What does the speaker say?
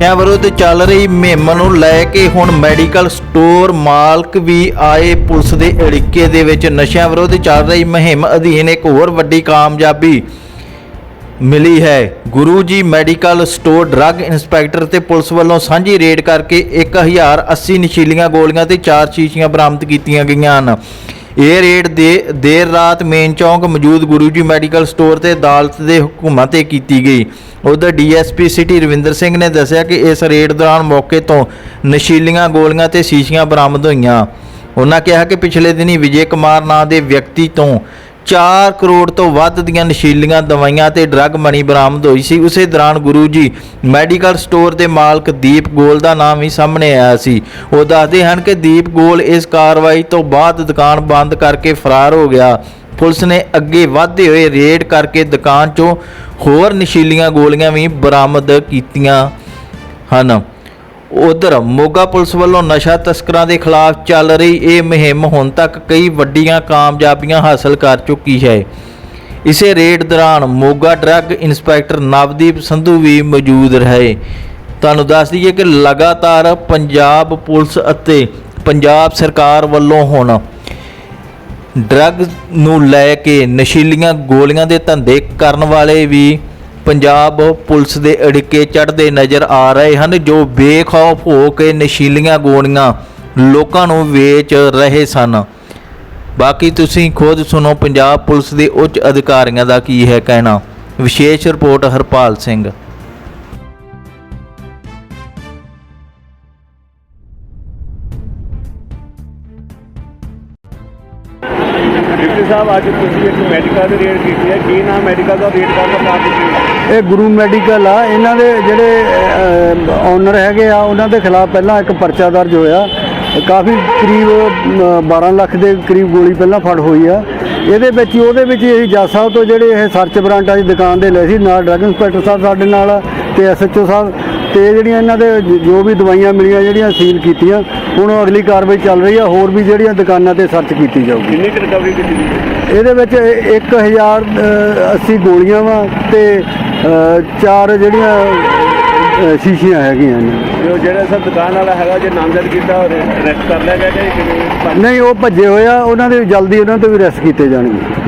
ਨਸ਼ਿਆਂ ਵਿਰੁੱਧ ਚੱਲ ਰਹੀ ਮੁਹਿੰਮ ਨੂੰ ਲੈ ਕੇ ਹੁਣ ਮੈਡੀਕਲ ਸਟੋਰ ਮਾਲਕ ਵੀ ਆਏ ਪੁਲਿਸ ਦੇ ਅੜਿੱਕੇ ਦੇ ਵਿੱਚ। ਨਸ਼ਿਆਂ ਵਿਰੁੱਧ ਚੱਲ ਰਹੀ ਮੁਹਿੰਮ ਅਧੀਨ ਇੱਕ ਹੋਰ ਵੱਡੀ ਕਾਮਯਾਬੀ ਮਿਲੀ ਹੈ। Guru ji medical store drug inspector ਤੇ ਪੁਲਿਸ ਵੱਲੋਂ ਸਾਂਝੀ ਰੇਡ ਕਰਕੇ 1080 ਨਸ਼ੀਲੀਆਂ ਗੋਲੀਆਂ ਤੇ 4 ਸ਼ੀਸ਼ੀਆਂ ਬਰਾਮਦ ਕੀਤੀਆਂ ਗਈਆਂ ਹਨ। ਇਹ ਰੇਡ ਦੇ ਦੇਰ ਰਾਤ ਮੇਨ ਚੌਂਕ ਮੌਜੂਦ ਗੁਰੂ ਜੀ ਮੈਡੀਕਲ ਸਟੋਰ ਤੇ ਅਦਾਲਤ ਦੇ ਹੁਕਮਾਂ ਤੇ ਕੀਤੀ ਗਈ। ਉਧਰ ਡੀਐਸਪੀ ਸਿਟੀ ਰਵਿੰਦਰ ਸਿੰਘ ਨੇ ਦੱਸਿਆ ਕਿ ਇਸ ਰੇਡ ਦੌਰਾਨ ਮੌਕੇ ਤੋਂ ਨਸ਼ੀਲੀਆਂ ਗੋਲੀਆਂ ਤੇ ਸ਼ੀਸ਼ੀਆਂ ਬਰਾਮਦ ਹੋਈਆਂ। ਉਹਨਾਂ ਕਿਹਾ ਕਿ ਪਿਛਲੇ ਦਿਨੀ ਵਿਜੇ ਕੁਮਾਰ ਨਾਂ ਦੇ ਵਿਅਕਤੀ ਤੋਂ 4 ਕਰੋੜ ਤੋਂ ਵੱਧ ਦੀਆਂ ਨਸ਼ੀਲੀਆਂ ਦਵਾਈਆਂ ਤੇ ਡਰੱਗ ਮਨੀ ਬਰਾਮਦ ਹੋਈ ਸੀ। ਉਸੇ ਦੌਰਾਨ ਗੁਰੂ ਜੀ ਮੈਡੀਕਲ ਸਟੋਰ ਦੇ ਮਾਲਕ ਦੀਪ ਗੋਲ ਦਾ ਨਾਮ ਵੀ ਸਾਹਮਣੇ ਆਇਆ ਸੀ। ਉਹ ਦੱਸਦੇ ਹਨ ਕਿ ਦੀਪ ਗੋਲ ਇਸ ਕਾਰਵਾਈ ਤੋਂ ਬਾਅਦ ਦੁਕਾਨ ਬੰਦ ਕਰਕੇ ਫਰਾਰ ਹੋ ਗਿਆ। ਪੁਲਿਸ ਨੇ ਅੱਗੇ ਵਧਦੇ ਹੋਏ ਰੇਡ ਕਰਕੇ ਦੁਕਾਨ 'ਚੋਂ ਹੋਰ ਨਸ਼ੀਲੀਆਂ ਗੋਲੀਆਂ ਵੀ ਬਰਾਮਦ ਕੀਤੀਆਂ ਹਨ। ਉਧਰ ਮੋਗਾ ਪੁਲਿਸ ਵੱਲੋਂ ਨਸ਼ਾ ਤਸਕਰਾਂ ਦੇ ਖਿਲਾਫ ਚੱਲ ਰਹੀ ਇਹ ਮੁਹਿੰਮ ਹੁਣ ਤੱਕ ਕਈ ਵੱਡੀਆਂ ਕਾਮਯਾਬੀਆਂ ਹਾਸਲ ਕਰ ਚੁੱਕੀ ਹੈ। ਇਸੇ ਰੇਡ ਦੌਰਾਨ ਮੋਗਾ ਡਰੱਗ ਇੰਸਪੈਕਟਰ ਨਵਦੀਪ ਸੰਧੂ ਵੀ ਮੌਜੂਦ ਰਹੇ। ਤੁਹਾਨੂੰ ਦੱਸ ਦਈਏ ਕਿ ਲਗਾਤਾਰ ਪੰਜਾਬ ਪੁਲਿਸ ਅਤੇ ਪੰਜਾਬ ਸਰਕਾਰ ਵੱਲੋਂ ਹੁਣ ਡਰੱਗ ਨੂੰ ਲੈ ਕੇ ਨਸ਼ੀਲੀਆਂ ਗੋਲੀਆਂ ਦੇ ਧੰਦੇ ਕਰਨ ਵਾਲੇ ਵੀ ਪੰਜਾਬ ਪੁਲਿਸ ਦੇ ਅੜਿੱਕੇ ਚੜ੍ਹਦੇ ਨਜ਼ਰ ਆ ਰਹੇ ਹਨ, ਜੋ ਬੇਖੌਫ ਹੋ ਕੇ ਨਸ਼ੀਲੀਆਂ ਗੋਲੀਆਂ ਲੋਕਾਂ ਨੂੰ ਵੇਚ ਰਹੇ ਸਨ। ਬਾਕੀ ਤੁਸੀਂ ਖੁਦ ਸੁਣੋ, ਪੰਜਾਬ ਪੁਲਿਸ ਦੇ ਉੱਚ ਅਧਿਕਾਰੀਆਂ ਦਾ ਕੀ ਹੈ ਕਹਿਣਾ। ਵਿਸ਼ੇਸ਼ ਰਿਪੋਰਟ ਹਰਪਾਲ ਸਿੰਘ। ਡਿਪਟੀ ਸਾਹਿਬ ਅੱਜ ਤੁਸੀਂ ਇੱਕ ਮੈਡੀਕਲ ਦੀ ਰੇਡ ਕੀਤੀ ਹੈ। ਕੀ ਨਾਮ ਮੈਡੀਕਲ ਦਾ ਰੇਟ ਕਰਨ ਦਾ ਕਾਰਨ ਇਹ ਗੁਰੂ ਮੈਡੀਕਲ ਆ। ਇਹਨਾਂ ਦੇ ਜਿਹੜੇ ਓਨਰ ਹੈਗੇ ਆ ਉਹਨਾਂ ਦੇ ਖਿਲਾਫ ਪਹਿਲਾਂ ਇੱਕ ਪਰਚਾ ਦਰਜ ਹੋਇਆ। ਕਾਫੀ ਕਰੀਬ ਅ, 12 ਲੱਖ ਦੇ ਕਰੀਬ ਗੋਲੀ ਪਹਿਲਾਂ ਫੜ ਹੋਈ ਆ। ਇਹਦੇ ਵਿੱਚ ਉਹਦੇ ਵਿੱਚ ਹੀ ਅਸੀਂ ਜੱਜ ਸਾਹਿਬ ਤੋਂ ਜਿਹੜੇ ਇਹ ਸਰਚ ਬਰਾਂਟਾਂ ਦੀ ਦੁਕਾਨ ਦੇ ਲਏ ਸੀ। ਨਾਲ ਡਰੱਗ ਇੰਸਪੈਕਟਰ ਸਾਹਿਬ ਸਾਡੇ ਨਾਲ ਆ ਤੇ ਐਸਐਚਓ ਸਾਹਿਬ ਤੇ ਜਿਹੜੀਆਂ ਇਹਨਾਂ ਦੇ ਜ- ਵੀ ਦਵਾਈਆਂ ਮਿਲੀਆਂ ਜਿਹੜੀਆਂ ਸੀਲ ਕੀਤੀਆਂ ਹੁਣ ਉਹ ਅਗਲੀ ਕਾਰਵਾਈ ਚੱਲ ਰਹੀ ਆ ਹੋਰ ਵੀ ਜਿਹੜੀਆਂ ਦੁਕਾਨਾਂ ਤੇ ਸਰਚ ਕੀਤੀ ਜਾਊਗੀ। ਕਿੰਨੀ ਕੁ ਰਿਕਵਰੀ ਕੀਤੀ ਗਈ? ਇਹਦੇ ਵਿੱਚ 1080 ਗੋਲੀਆਂ ਵਾ ਤੇ ਅ, ਚਾਰ ਜਿਹੜੀਆਂ ਅ, ਸ਼ੀਸ਼ੀਆਂ ਹੈਗੀਆਂ ਨੇ। ਜੋ ਜਿਹੜਾ ਸਰ ਦੁਕਾਨ ਵਾਲਾ ਹੈਗਾ ਜੇ ਨਾਮਜ਼ਦ ਕੀਤਾ ਅਰੈਸਟ ਕਰ ਲਿਆ ਗਿਆ ਕਿਵੇਂ? ਨਹੀਂ ਉਹ ਭੱਜੇ ਹੋਏ ਆ ਉਹਨਾਂ ਦੇ ਜਲਦੀ ਉਹਨਾਂ ਤੋਂ ਵੀ ਰੈਸਟ ਕੀਤੇ ਜਾਣਗੇ।